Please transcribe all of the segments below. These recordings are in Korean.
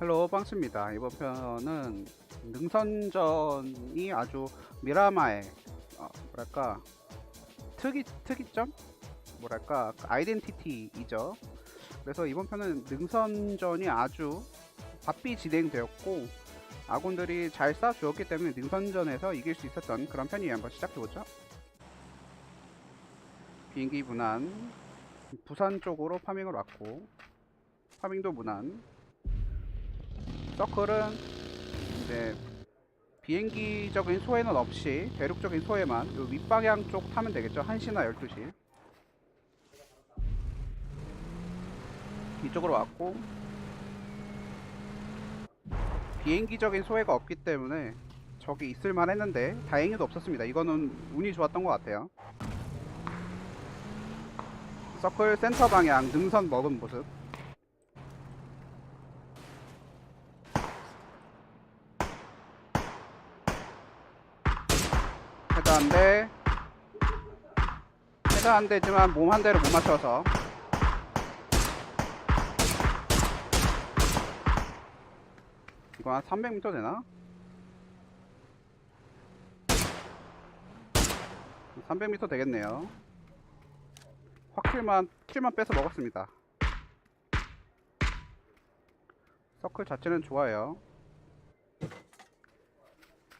헬로 빵스입니다. 이번 편은 능선전이 아주 미라마의 어, 뭐랄까 특이 특이점 뭐랄까 아이덴티티이죠. 그래서 이번 편은 능선전이 아주 바삐 진행되었고 아군들이 잘 쏴주었기 때문에 능선전에서 이길 수 있었던 그런 편이에요. 한번 시작해보죠. 비행기 문안 부산 쪽으로 파밍을 왔고 파밍도 문안 서클은 이제 비행기적인 소해는 없이 대륙적인 소해만 요 윗방향 쪽 타면 되겠죠? 1시나 12시. 이쪽으로 왔고 비행기적인 소해가 없기 때문에 저기 있을만 했는데 다행히도 없었습니다. 이거는 운이 좋았던 것 같아요. 서클 센터 방향 능선 먹은 모습 헤드 한 대지만 몸 한 대를 못 맞춰서. 이거 한 300m 되나? 300m 되겠네요. 확킬만, 킬만 빼서 먹었습니다. 서클 자체는 좋아요.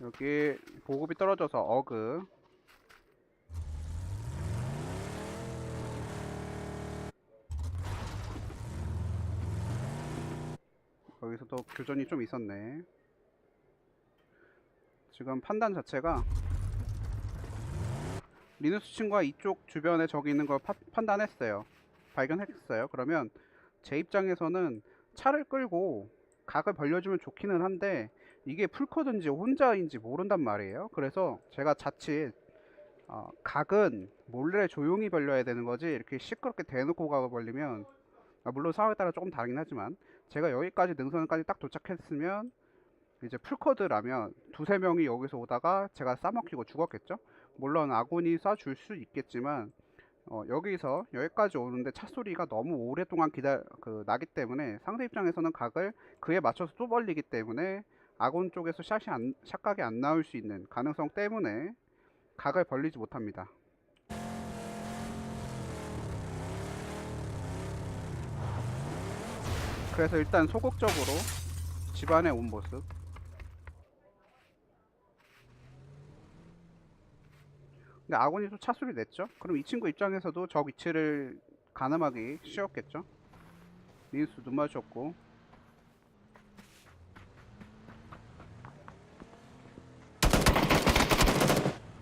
여기 보급이 떨어져서 어그 거기서도 교전이 좀 있었네. 지금 판단 자체가 리누스 친구가 이쪽 주변에 저기 있는 걸 파- 판단했어요. 발견했어요. 그러면 제 입장에서는 차를 끌고 각을 벌려주면 좋기는 한데 이게 풀코드인지 혼자인지 모른단 말이에요. 그래서 제가 자칫 어, 각은 몰래 조용히 벌려야 되는 거지 이렇게 시끄럽게 대놓고 각을 벌리면 아, 물론 상황에 따라 조금 다르긴 하지만 제가 여기까지 능선까지 딱 도착했으면 이제 풀코드라면 두세 명이 여기서 오다가 제가 싸먹히고 죽었겠죠. 물론 아군이 쏴줄 수 있겠지만 어, 여기서 여기까지 오는데 차 소리가 너무 오랫동안 기다 그 나기 때문에 상대 입장에서는 각을 그에 맞춰서 또 벌리기 때문에 아군 쪽에서 샷이 안, 샷각이 안 나올 수 있는 가능성 때문에 각을 벌리지 못합니다. 그래서 일단 소극적으로 집안에 온 모습. 근데 아군이 또 차수리 냈죠? 그럼 이 친구 입장에서도 저 위치를 가늠하기 쉬웠겠죠? 민수 눈 마주쳤고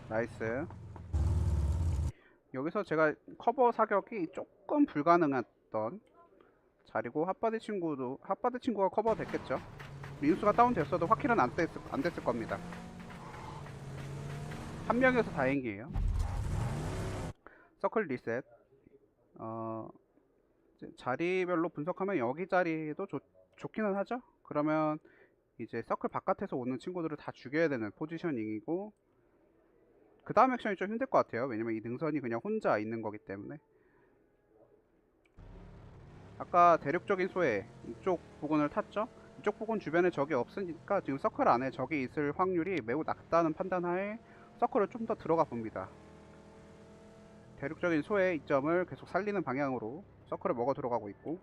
나이스 여기서 제가 커버 사격이 조금 불가능했던 자리고 핫바디 친구도 핫바디 친구가 커버 됐겠죠. 민수가 다운됐어도 확킬은 안 됐을, 안 됐을 겁니다. 한 명이어서 다행이에요. 서클 리셋. 어 자리별로 분석하면 여기 자리도 좋, 좋기는 하죠? 그러면 이제 서클 바깥에서 오는 친구들을 다 죽여야 되는 포지셔닝이고 그 다음 액션이 좀 힘들 것 같아요. 왜냐면 이 능선이 그냥 혼자 있는 거기 때문에. 아까 대륙적인 소해 이쪽 부근을 탔죠? 이쪽 부근 주변에 적이 없으니까 지금 서클 안에 적이 있을 확률이 매우 낮다는 판단하에 서클을 좀 더 들어가 봅니다. 대륙적인 소해 이점을 계속 살리는 방향으로 서클을 먹어 들어가고 있고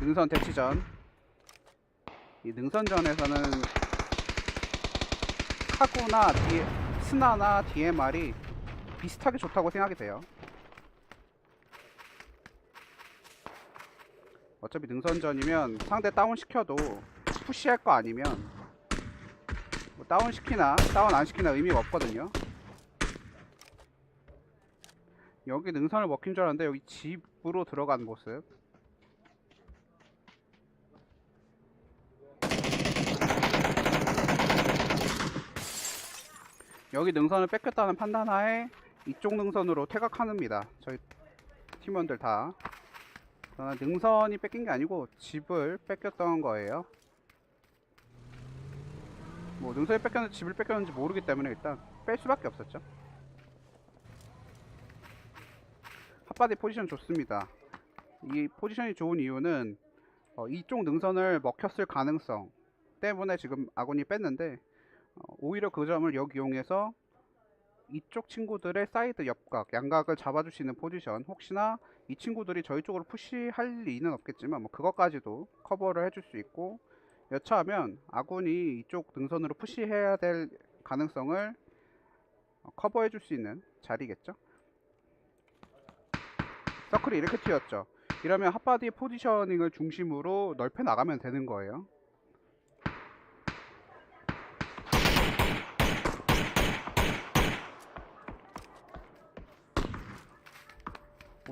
능선 대치전 이 능선전에서는 카구나 디, 스나나 DMR이 비슷하게 좋다고 생각이 돼요. 어차피 능선전이면 상대 다운 시켜도 푸시할 거 아니면 뭐 다운 시키나 다운 안 시키나 의미가 없거든요. 여기 능선을 먹힌 줄 알았는데 여기 집으로 들어간 모습 여기 능선을 뺏겼다는 판단하에 이쪽 능선으로 퇴각합니다. 저희 팀원들 다. 그러나 능선이 뺏긴 게 아니고 집을 뺏겼던 거예요. 뭐 능선이 뺏겼는지 집을 뺏겼는지 모르기 때문에 일단 뺄 수밖에 없었죠. 핫바디 포지션 좋습니다. 이 포지션이 좋은 이유는 어, 이쪽 능선을 먹혔을 가능성 때문에 지금 아군이 뺐는데 어, 오히려 그 점을 역이용해서 이쪽 친구들의 사이드 옆각, 양각을 잡아줄 수 있는 포지션 혹시나 이 친구들이 저희 쪽으로 푸시할 리는 없겠지만 뭐 그것까지도 커버를 해줄 수 있고 여차하면 아군이 이쪽 능선으로 푸시해야 될 가능성을 어, 커버해 줄 수 있는 자리겠죠. 서클이 이렇게 튀었죠. 이러면 핫바디 포지셔닝을 중심으로 넓혀 나가면 되는 거예요.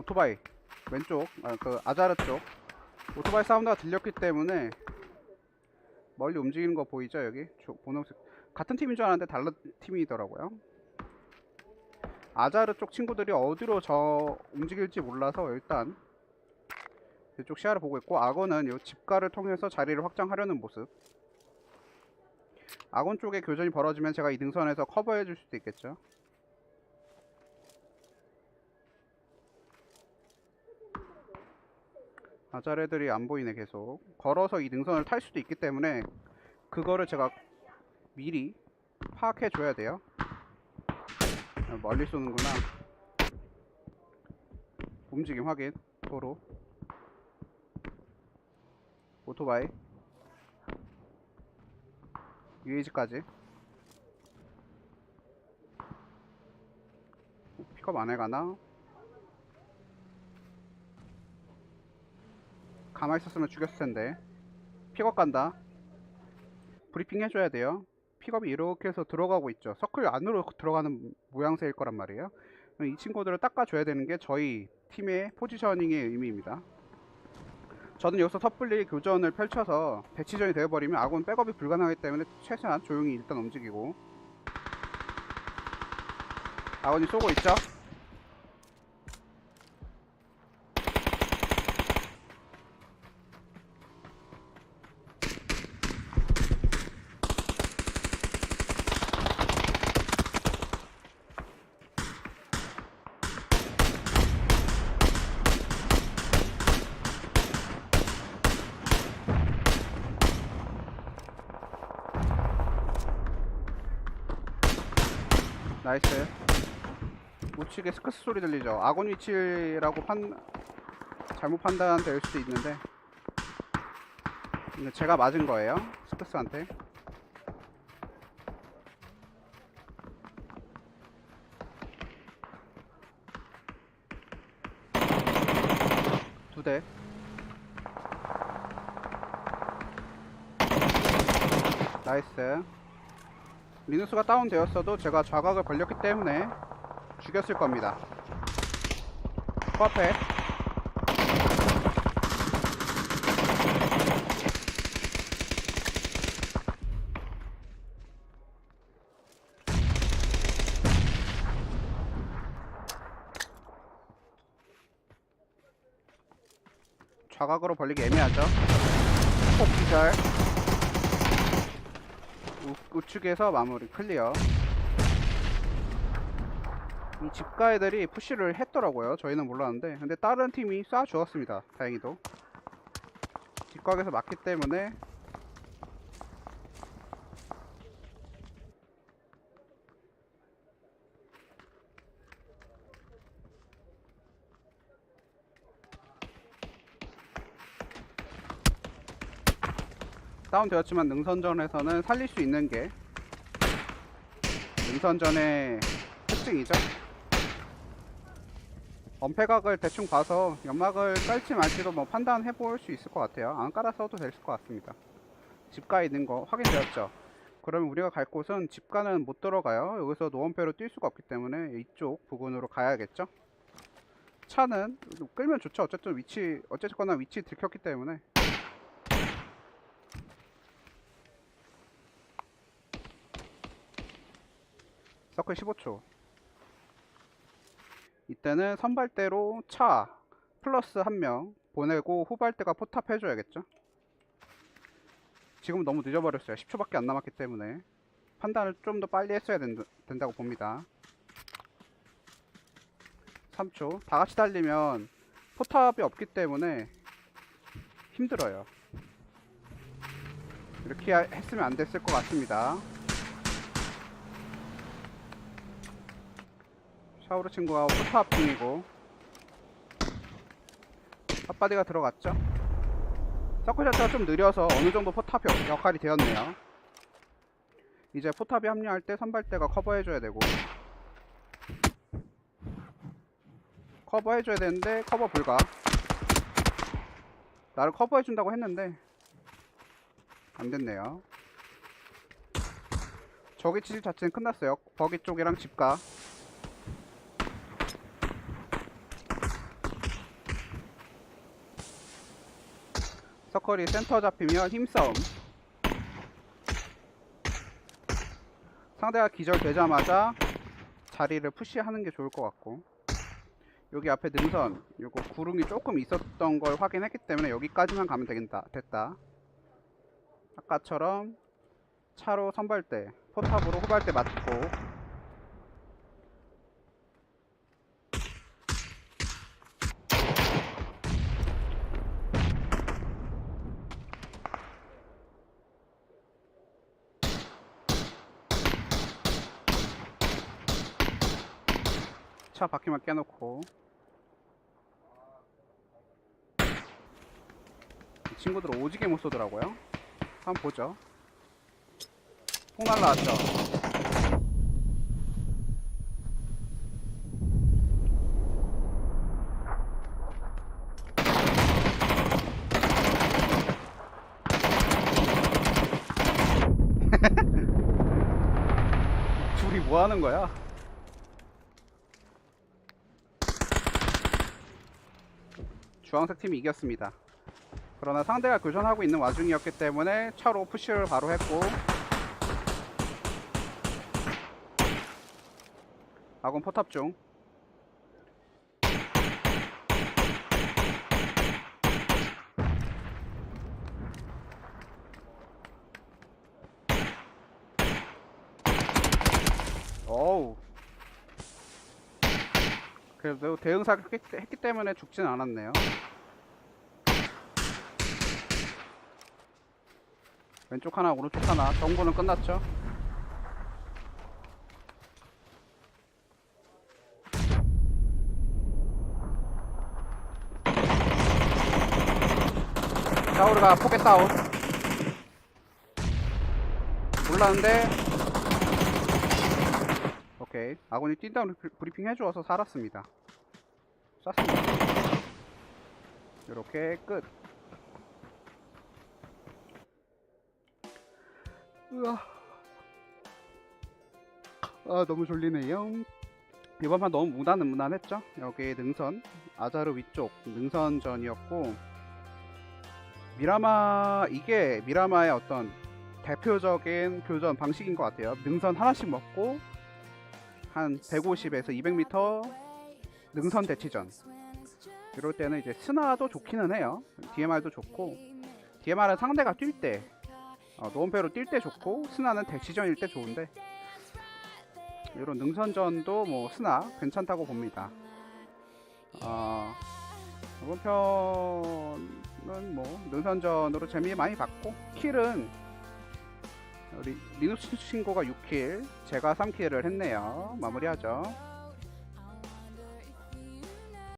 오토바이 왼쪽 아, 그 아자르 쪽. 오토바이 사운드가 들렸기 때문에 멀리 움직이는 거 보이죠 여기? 조- 분홍색. 같은 팀인 줄 알았는데 다른 팀이더라고요. 아자르 쪽 친구들이 어디로 저 움직일지 몰라서 일단 이쪽 시야를 보고 있고 악어는 요 집가를 통해서 자리를 확장하려는 모습. 악원 쪽에 교전이 벌어지면 제가 이 능선에서 커버해 줄 수도 있겠죠 아자레들이 안 보이네 계속. 걸어서 이 능선을 탈 수도 있기 때문에 그거를 제가 미리 파악해 줘야 돼요. 아, 멀리 쏘는구나. 움직임 확인. 도로. 오토바이. UAG까지. 픽업 안 해가나? 가만히 있었으면 죽였을 텐데. 픽업 간다. 브리핑 해줘야 돼요. 픽업이 이렇게 해서 들어가고 있죠. 서클 안으로 들어가는 모양새일 거란 말이에요. 이 친구들을 닦아줘야 되는 게 저희 팀의 포지셔닝의 의미입니다. 저는 여기서 섣불리 교전을 펼쳐서 배치전이 되어버리면 아군 백업이 불가능하기 때문에 최대한 조용히 일단 움직이고. 아군이 쏘고 있죠 나이스. 우측에 스커스 소리 들리죠? 아군 위치라고 판 잘못 판단될 수도 있는데. 근데 제가 맞은 거예요 스커스한테. 두대. 나이스 리누스가 다운되었어도 제가 좌각을 걸렸기 때문에 죽였을 겁니다. 코앞에 좌각으로 벌리기 애매하죠. 폭 기절. 우, 우측에서 마무리 클리어. 이 집가 애들이 푸시를 했더라고요. 저희는 몰랐는데. 근데 다른 팀이 쏴 주었습니다. 다행히도. 뒷각에서 맞기 때문에 다운되었지만 능선전에서는 살릴 수 있는 게 능선전의 특징이죠. 엄폐각을 대충 봐서 연막을 깔지 말지도 뭐 판단해 볼 수 있을 것 같아요. 안 깔아서도 될 것 같습니다. 집가에 있는 거 확인되었죠. 그러면 우리가 갈 곳은 집가는 못 들어가요. 여기서 노원패로 뛸 수가 없기 때문에 이쪽 부근으로 가야겠죠. 차는 끌면 좋죠. 어쨌든 위치 어쨌거나 위치 들켰기 때문에 서클 15초. 이때는 선발대로 차 플러스 한 명 보내고 후발대가 포탑 해줘야겠죠. 지금 너무 늦어버렸어요. 10초밖에 안 남았기 때문에 판단을 좀 더 빨리 했어야 된, 된다고 봅니다. 3초. 다 같이 달리면 포탑이 없기 때문에 힘들어요. 이렇게 하- 했으면 안 됐을 것 같습니다. 샤오르 친구가 포탑 중이고. 핫바디가 들어갔죠? 서클 자체가 좀 느려서 어느 정도 포탑이 역- 역할이 되었네요. 이제 포탑이 합류할 때 선발대가 커버해줘야 되고. 커버해줘야 되는데 커버 불가. 나를 커버해준다고 했는데 안됐네요. 저기 칠 자체는 끝났어요. 버기 쪽이랑 집가 서클이 센터 잡히면 힘싸움. 상대가 기절되자마자 자리를 푸시하는 게 좋을 것 같고. 여기 앞에 능선 요거 구름이 조금 있었던 걸 확인했기 때문에 여기까지만 가면 되겠다 됐다. 아까처럼 차로 선발대 포탑으로 후발대 맞고 차 바퀴만 깨놓고. 이 친구들 오지게 못 쏘더라고요. 한번 보죠. 폭 날라왔죠. 둘이 뭐 하는 거야? 주황색 팀이 이겼습니다. 그러나 상대가 교전하고 있는 와중이었기 때문에 차로 푸시를 바로 했고 아군 포탑 중 어우 그래도 대응사 했기, 했기 때문에 죽진 않았네요. 왼쪽 하나, 오른쪽 하나. 정보는 끝났죠? 샤오르가 포켓 다운. 몰랐는데. 오케이. 아군이 뛴다운 브리핑 해주어서 살았습니다. 쐈습니다. 이렇게 끝. 으아. 아, 너무 졸리네요. 이번 판 너무 무난은 무난했죠? 여기 능선, 아자르 위쪽 능선전이었고, 미라마, 이게 미라마의 어떤 대표적인 교전 방식인 것 같아요. 능선 하나씩 먹고, 한 150에서 200m 능선 대치전. 이럴 때는 이제 스나도 좋기는 해요. DMR도 좋고, DMR은 상대가 뛸 때, 어, 노원패로 뛸 때 좋고 스나는 대치전일 때 좋은데 이런 능선전도 뭐 스나 괜찮다고 봅니다. 어, 이번 편은 뭐 능선전으로 재미 많이 봤고 킬은 우리 리눅스 친구가 6킬, 제가 3킬을 했네요. 마무리하죠.